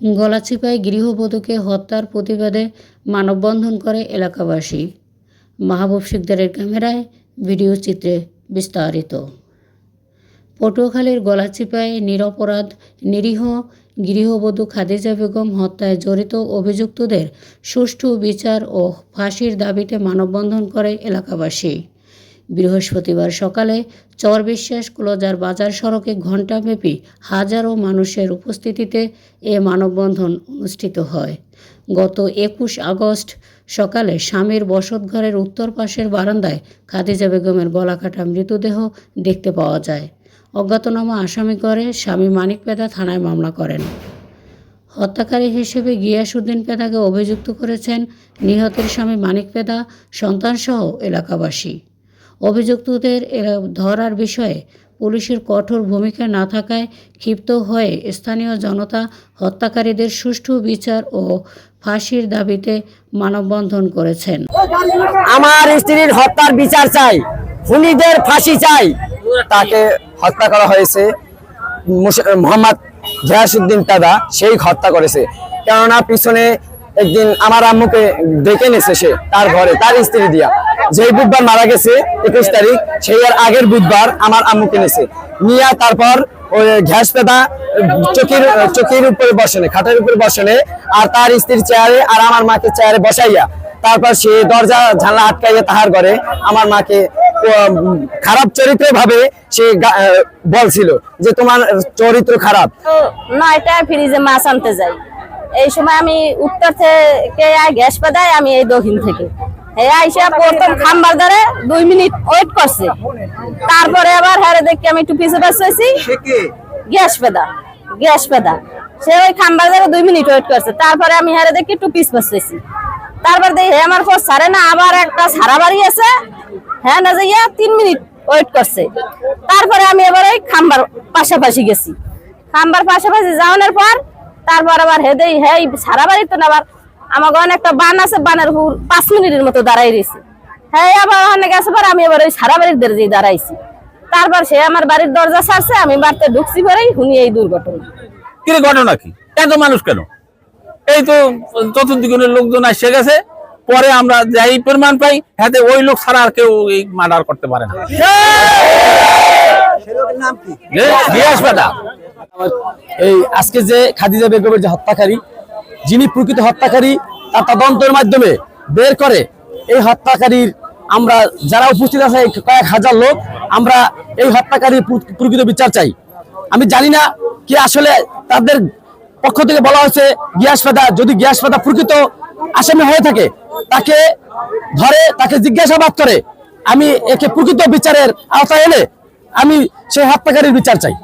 গলাচিপায় গৃহবধূকে হত্যার প্রতিবাদে মানববন্ধন করে এলাকাবাসী। মাহবুব শিকদারের ক্যামেরায় ভিডিও চিত্রে বিস্তারিত। পটুয়াখালীর গলাচিপায় নিরপরাধ, নিরীহ গৃহবধূ খাদিজা বেগম হত্যায় জড়িত অভিযুক্তদের সুষ্ঠু বিচার ও ফাঁসির দাবিতে মানববন্ধন করে এলাকাবাসী। বৃহস্পতিবার সকালে চর বিশ্বাস ক্লোজার বাজার সড়কে ঘণ্টাব্যাপী হাজারো মানুষের উপস্থিতিতে এ মানববন্ধন অনুষ্ঠিত হয়। গত একুশ আগস্ট সকালে স্বামীর বসতঘরের উত্তর পাশের বারান্দায় খাদিজা বেগমের গলাকাটা মৃতদেহ দেখতে পাওয়া যায়। অজ্ঞাতনামা আসামি করে স্বামী মানিক পেদা থানায় মামলা করেন। হত্যাকারী হিসেবে গিয়াসউদ্দিন পেদাকে অভিযুক্ত করেছেন নিহতের স্বামী মানিক পেদা, সন্তানসহ এলাকাবাসী। অভিযুক্তদের ধরার বিষয়ে পুলিশের কঠোর ভূমিকা না থাকায় ক্ষিপ্ত হয়ে স্থানীয় জনতা হত্যাকারীদের সুষ্ঠু বিচার ও ফাঁসির দাবিতে মানববন্ধন করেছেন। আমার স্ত্রীর হত্যার বিচার চাই, খুনিদের ফাঁসি চাই। তাকে হত্যা করা হয়েছে মোহাম্মদ গিয়াসুদ্দিন দাদা, সেই হত্যা করেছে। কেননা পিছনে একদিন আমার আম্মুকে ডেকে নিয়েছে সে, তার ঘরে, তার স্ত্রী দিয়া। যেই বুধবার মারা গেছে, একুশ তারিখ, সেই আর আগের বুধবার আমার আম্মু নিয়েছে নিয়ে তারপর ওই ঘ্যাস পেদা, চকির চকির উপরে বসেনে, খাটের উপরে বসেনে, আর তার স্ত্রীর চেয়ারে আর আমার মাকে চেয়ারে বসাইয়া, তারপর সে দরজা, জানলা আটকাইয়া তাহার ঘরে আমার মাকে খারাপ চরিত্র ভাবে সে বলছিল যে তোমার চরিত্র খারাপ। তো নয়টায় ফ্রিজে মাছ আনতে যাই। এই সময় আমি উত্তর থেকে গ্যাস পাদাই, আমি এই দক্ষিণ থেকে। আইসা প্রথম খাম্বার ধরে দুই মিনিট ওয়েট করছে। তারপরে আবার হ্যারে দেখি আমি একটু পিছু পাচ্ছি গ্যাস পেদা গ্যাস পেদা সে ওই খাম্বার ধরে দুই মিনিট ওয়েট করছে। তারপরে আমি হ্যারে দেখি একটু পিছ পাচ্ছি তারপর দেখি আমার পর সারে না আবার একটা সারা বাড়ি আছে। হ্যাঁ না যাইয়া তিন মিনিট ওয়েট করছে। তারপরে আমি এবার ওই খাম্বার পাশাপাশি গেছি। খাম্বার পাশাপাশি যাওয়ানোর পর তারপর আবার হে দেই হে সারা বাড়িতে না আবার আমার গহন একটা বান আছে বানের উপর পাঁচ মিনিটের মতো দাঁড়াই রয়েছে। হ্যাঁ আবার ওখানে গেছে পর আমি এবার ওই সারা বাড়ির দরজায় দাঁড়াইছি। তারপর সে আমার বাড়ির দরজা ছাড়ছে আমি বাড়িতে ঢুকছি পরেই শুনি এই দুর্ঘটনা। কিরে ঘটনা কি? এত মানুষ কেন? এই তো চতুর্দিকের লোকজন এসে গেছে পরে আমরা যাই পরিমাণ পাই হাতে ওই লোক ছাড়া আর কেউ এই মার্ডার করতে পারে না। এই আজকে যে খাদিজা বেগমের যে হত্যাকারী যিনি প্রকৃত হত্যাকারী, তার তদন্তের মাধ্যমে বের করে। এই হত্যাকারীর আমরা যারা উপস্থিত আছে কয়েক হাজার লোক, আমরা এই হত্যাকারীর প্রকৃত বিচার চাই। আমি জানি না কি আসলে তাদের পক্ষ থেকে বলা হয়েছে, গ্যাস ফেদা। যদি গ্যাস ফেদা প্রকৃত আসামি হয়ে থাকে, তাকে ধরে, তাকে জিজ্ঞাসাবাদ করে। আমি একে প্রকৃত বিচারের আওতায় এনে আমি সেই হত্যাকারীর বিচার চাই।